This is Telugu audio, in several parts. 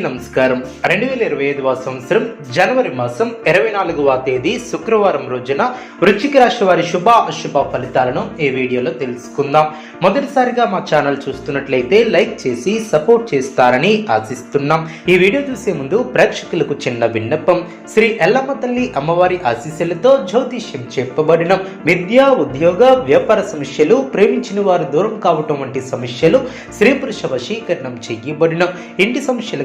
నమస్కారం. రెండు వేల ఇరవై ఐదవ సంవత్సరం జనవరి మాసం ఇరవై నాలుగవ తేదీ శుక్రవారం రోజున వృశ్చిక రాశి వారి శుభ అశుభ ఫలితాలను ఈ వీడియోలో తెలుసుకుందాం. మొదటిసారిగా మా ఛానల్ చూస్తున్నట్లయితే లైక్ చేసి సపోర్ట్ చేస్తారని ఆశిస్తున్నాం. ఈ వీడియో చూసే ముందు ప్రేక్షకులకు చిన్న విన్నపం. శ్రీ ఎల్లమ్మ తల్లి అమ్మవారి ఆశీస్సులతో జ్యోతిష్యం చెప్పబడిన. విద్య ఉద్యోగ వ్యాపార సమస్యలు ప్రేమించిన వారు దూరం కావటం వంటి సమస్యలు స్త్రీ పురుష వశీకరణం చేయబడిన. ఇంటి సమస్యలు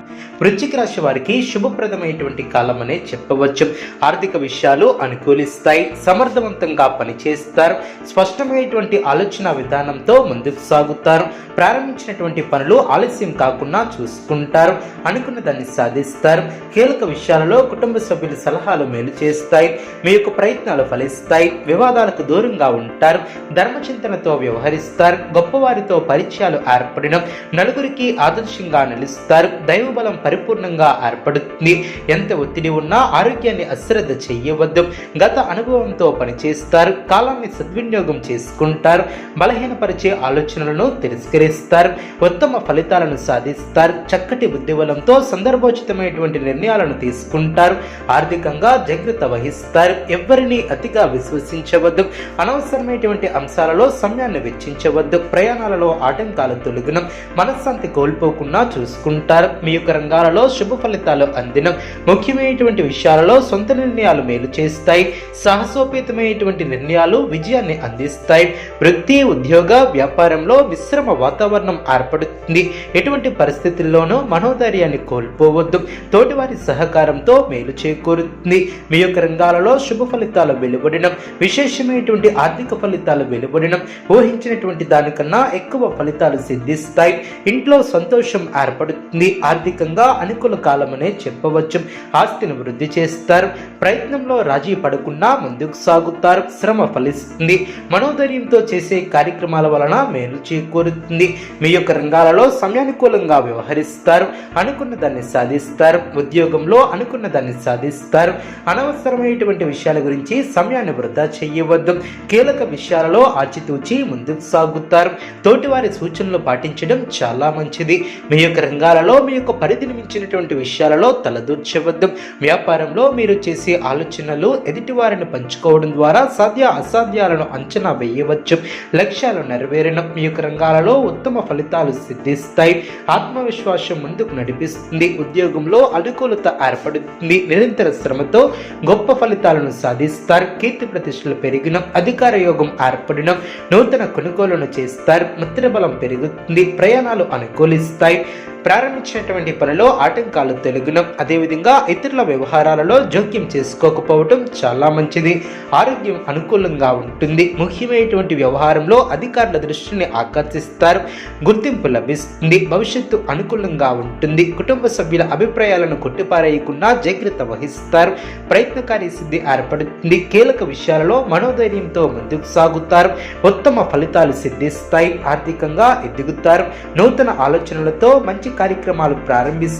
వృశ్చిక రాశి వారికి శుభప్రదమైనటువంటి కాలం అనే చెప్పవచ్చు. ఆర్థిక విషయాలు అనుకూలిస్తాయి సమర్థవంతంగా పనిచేస్తారు స్పష్టమైనటువంటి ఆలోచన విధానంతో ముందుకు సాగుతారు ప్రారంభించినటువంటి పనులు ఆలస్యం కాకుండా చూసుకుంటారు అనుకున్న దాన్ని సాధిస్తారు కీలక విషయాలలో కుటుంబ సభ్యుల సలహాలు మేలు చేస్తాయి మీ యొక్క ప్రయత్నాలు ఫలిస్తాయి వివాదాలకు దూరంగా ఉంటారు ధర్మచింతనతో వ్యవహరిస్తారు గొప్పవారితో పరిచయాలు ఏర్పడిన నలుగురికి ఆదర్శంగా నిలుస్తారు దైవబలం పరిపూర్ణంగా ఏర్పడుతుంది. ఎంత ఒత్తిడి ఉన్నా ఆరోగ్యాన్ని అశ్రద్ధ చేయవద్దు. గత అనుభవంతో పనిచేస్తారు. కాలాన్ని సద్వినియోగం చేసుకుంటారు. బలహీనపరిచే ఆలోచనలను తిరస్కరిస్తారు. ఉత్తమ ఫలితాలను సాధిస్తారు. చక్కటి బుద్ధిబలంతో సందర్భోచితమైనటువంటి నిర్ణయాలను తీసుకుంటారు. ఆర్థికంగా జాగ్రత్త వహిస్తారు. ఎవరిని అతిగా విశ్వసించవద్దు. అనవసరమైనటువంటి అంశాలలో సమయాన్ని వెచ్చించవద్దు. ప్రయాణాలలో ఆటంకాలు తొలగిన మనశ్శాంతి కోల్పోకుండా చూసుకుంటారు. మీ యొక్క రంగాలలో శుభ ఫలితాలు అందిన. ముఖ్యమైనటువంటి విషయాలలో సొంత నిర్ణయాలు మేలు చేస్తాయి. సాహసోపేతమైనటువంటి నిర్ణయాలు విజయాన్ని అందిస్తాయి. వృత్తి ఉద్యోగ వ్యాపారంలో మిశ్రమ వాతావరణం ఏర్పడుతుంది. ఎటువంటి పరిస్థితుల్లోనూ మనోధైర్యాన్ని కోల్పోవద్దు. తోటివారి సహకారంతో మేలు చేకూరుతుంది. మీ యొక్క రంగాలలో శుభ ఫలితాలు వెలువడినం. విశేషమైనటువంటి ఆర్థిక ఫలితాలు వెలువడినం. ఊహించినటువంటి దానికన్నా ఎక్కువ ఫలితాలు సిద్ధిస్తాయి. ఇంట్లో సంతోషం ఏర్పడుతుంది. ఆర్థికంగా అనుకూల కాలమనే చెప్పవచ్చు. ఆస్తిని వృద్ధి చేస్తారు. ప్రయత్నంలో రాజీ పడకుండా ముందుకు సాగుతారు. శ్రమ ఫలిస్తుంది. మనోధైర్యంతో చేసే కార్యక్రమాల వలన మేలు చేకూరుతుంది. మీ యొక్క రంగాలలో సమయానుకూలంగా వ్యవహరిస్తారు. అనుకున్న దాన్ని సాధిస్తారు. ఉద్యోగంలో అనుకున్న దాన్ని సాధిస్తారు. అనవసరమైనటువంటి విషయాల గురించి సమయాన్ని వృధా చేయవద్దు. కీలక విషయాలలో ఆచితూచి ముందుకు సాగుతారు. తోటివారి సూచనలు పాటించడం చాలా మంచిది. మీ యొక్క రంగాలలో మీ యొక్క పరిధిని మించినటువంటి విషయాలలో తలదూర్చవద్దు. వ్యాపారంలో మీరు చేసే ఆలోచనలు ఎదుటివారిని పంచుకోవడం ద్వారా సాధ్య అసాధ్యాలను అంచనా వేయవచ్చు. లక్ష్యాలు నెరవేరిన. మీ యొక్క రంగాలలో ఉత్తమ ఫలితాలు సిద్ధిస్తాయి. ఆత్మవిశ్వాసం ముందుకు నడిపిస్తుంది. ఉద్యోగంలో అనుకూలత ఏర్పడుతుంది. నిరంతర శ్రమతో గొప్ప ఫలితాలను సాధిస్తారు. కీర్తి ప్రతిష్టలు పెరిగిన అధికార యోగం ఏర్పడిన నూతన కొనుగోలును చేస్తారు. మిత్రబలం పెరుగుతుంది. ప్రయాణాలు అనుకూలిస్తాయి. ప్రారంభించినటువంటి పనులు ఆటంకాలు తొలగినం. అదేవిధంగా ఇతరుల వ్యవహారాలలో జోక్యం చేసుకోకపోవటం చాలా మంచిది. ఆరోగ్యం అనుకూలంగా ఉంటుంది. ముఖ్యమైనటువంటి వ్యవహారంలో అధికారుల దృష్టిని ఆకర్షిస్తారు. గుర్తింపు లభిస్తుంది. భవిష్యత్తు అనుకూలంగా ఉంటుంది. కుటుంబ సభ్యుల అభిప్రాయాలను కొట్టిపారేయకుండా జాగ్రత్త వహిస్తారు. ప్రయత్నకారి సిద్ధి ఏర్పడుతుంది. కీలక విషయాలలో మనోధైర్యంతో ముందుకు సాగుతారు. ఉత్తమ ఫలితాలు సిద్ధిస్తాయి. ఆర్థికంగా ఎదుగుతారు. నూతన ఆలోచనలతో మంచి కార్యక్రమాలు ప్రారంభిస్తారు.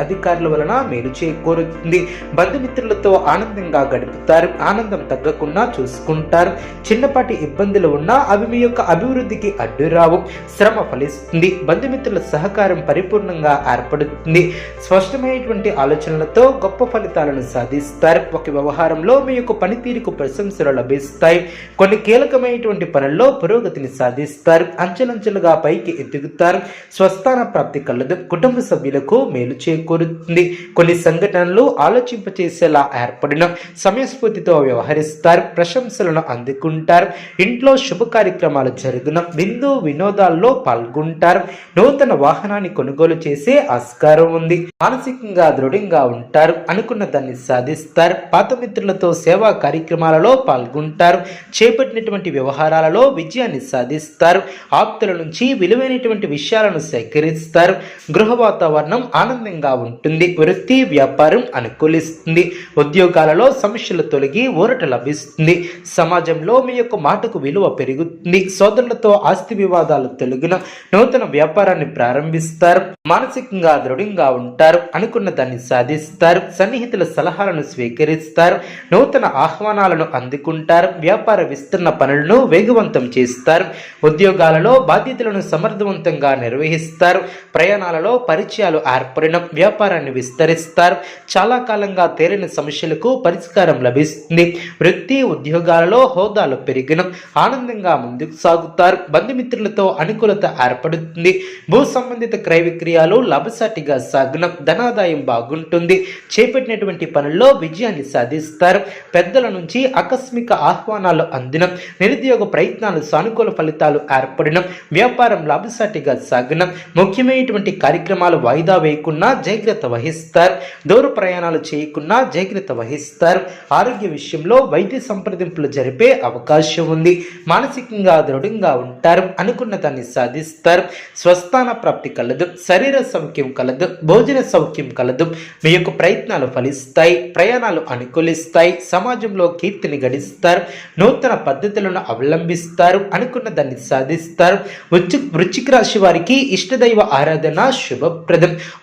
అధికారుల వలన మేలు చేకూరుతుంది. బంధుమిత్రులతో ఆనందంగా గడుపుతారు. ఆనందం తగ్గకుండా చూసుకుంటారు. చిన్నపాటి ఇబ్బందులు ఉన్నా అవి మీ యొక్క అభివృద్ధికి అడ్డు రావు. శ్రమ ఫలిస్తుంది. బంధుమిత్రుల సహకారం పరిపూర్ణంగా ఏర్పడుతుంది. స్పష్టమైనటువంటి ఆలోచనలతో గొప్ప ఫలితాలను సాధిస్తారు. ఒక వ్యవహారంలో మీ యొక్క పనితీరుకు ప్రశంసలు లభిస్తాయి. కొన్ని కీలకమైనటువంటి పనుల్లో పురోగతిని సాధిస్తారు. అంచెలంచెలుగా పైకి ఎదుగుతారు. స్వస్థాన ప్రాప్తి కలదు. కుటుంబ సభ్యులకు మేలు చేకూరుతుంది. కొన్ని సంఘటనలు ఆలోచింపచేసేలా ఏర్పడిన సమయస్ఫూర్తితో వ్యవహరిస్తారు ప్రశంసలను అందుకుంటారు ఇంట్లో శుభ కార్యక్రమాలు జరుగున విందు వినోదాల్లో పాల్గొంటారు నూతన వాహనాన్ని కొనుగోలు చేసే ఆస్కారం ఉంది మానసికంగా దృఢంగా ఉంటారు అనుకున్న దాన్ని సాధిస్తారు పాత మిత్రులతో సేవా కార్యక్రమాలలో పాల్గొంటారు చేపట్టినటువంటి వ్యవహారాలలో విజయాన్ని సాధిస్తారు ఆప్తుల నుంచి విలువైనటువంటి విషయాలను సేకరిస్తారు గృహ వాతావరణం ఆనందంగా ఉంటుంది వృత్తి వ్యాపారం అనుకూలిస్తుంది ఉద్యోగాలలో సమస్యలు తొలగి ఊరట లభిస్తుంది సమాజంలో మీ యొక్క మాటకు విలువ పెరుగుతుంది సోదరులతో ఆస్తి వివాదాలు తొలగిన నూతన వ్యాపారాన్ని ప్రారంభిస్తారు మానసికంగా దృఢంగా ఉంటారు అనుకున్న దాన్ని సాధిస్తారు సన్నిహితుల సలహాలను స్వీకరిస్తారు నూతన ఆహ్వానాలను అందుకుంటారు వ్యాపార విస్తరణ పనులను వేగవంతం చేస్తారు ఉద్యోగాలలో బాధ్యతలను సమర్థవంతంగా నిర్వహిస్తారు ప్రయాణాలలో పరిచయాలు ఏర్పడిన వ్యాపారాన్ని విస్తరిస్తారు. చాలా కాలంగా తేలిన సమస్యలకు పరిష్కారం లభిస్తుంది. వృత్తి ఉద్యోగాలలో హోదాలు పెరిగిన ఆనందంగా ముందుకు సాగుతారు. బంధుమిత్రులతో అనుకూలత ఏర్పడుతుంది. భూ సంబంధిత క్రయ విక్రయాలు లాభసాటిగా సాగిన ధనాదాయం బాగుంటుంది. చేపట్టినటువంటి పనుల్లో విజయాన్ని సాధిస్తారు. పెద్దల నుంచి ఆకస్మిక ఆహ్వానాలు అందిన నిరుద్యోగ ప్రయత్నాలు సానుకూల ఫలితాలు ఏర్పడిన వ్యాపారం లాభసాటిగా సాగిన ముఖ్యమైనటువంటి కార్యక్రమాలు వాయిదా వేయకుండా జాగ్రత్త వహిస్తారు. దూర ప్రయాణాలు చేయకుండా జాగ్రత్త వహిస్తారు. ఆరోగ్య విషయంలో వైద్య సంప్రదింపులు జరిపే అవకాశం ఉంది. మానసికంగా దృఢంగా ఉంటారు. అనుకున్న దాన్ని సాధిస్తారు. స్వస్థాన ప్రాప్తి కలదు. శరీర సౌఖ్యం కలదు. భోజన సౌఖ్యం కలదు. మీ యొక్క ప్రయత్నాలు ఫలిస్తాయి. ప్రయాణాలు అనుకూలిస్తాయి. సమాజంలో కీర్తిని గడిస్తారు. నూతన పద్ధతులను అవలంబిస్తారు. అనుకున్న దాన్ని సాధిస్తారు. వృచ్చిక రాశి వారికి ఇష్టదైవ ఆరాధన శుభప్రదం.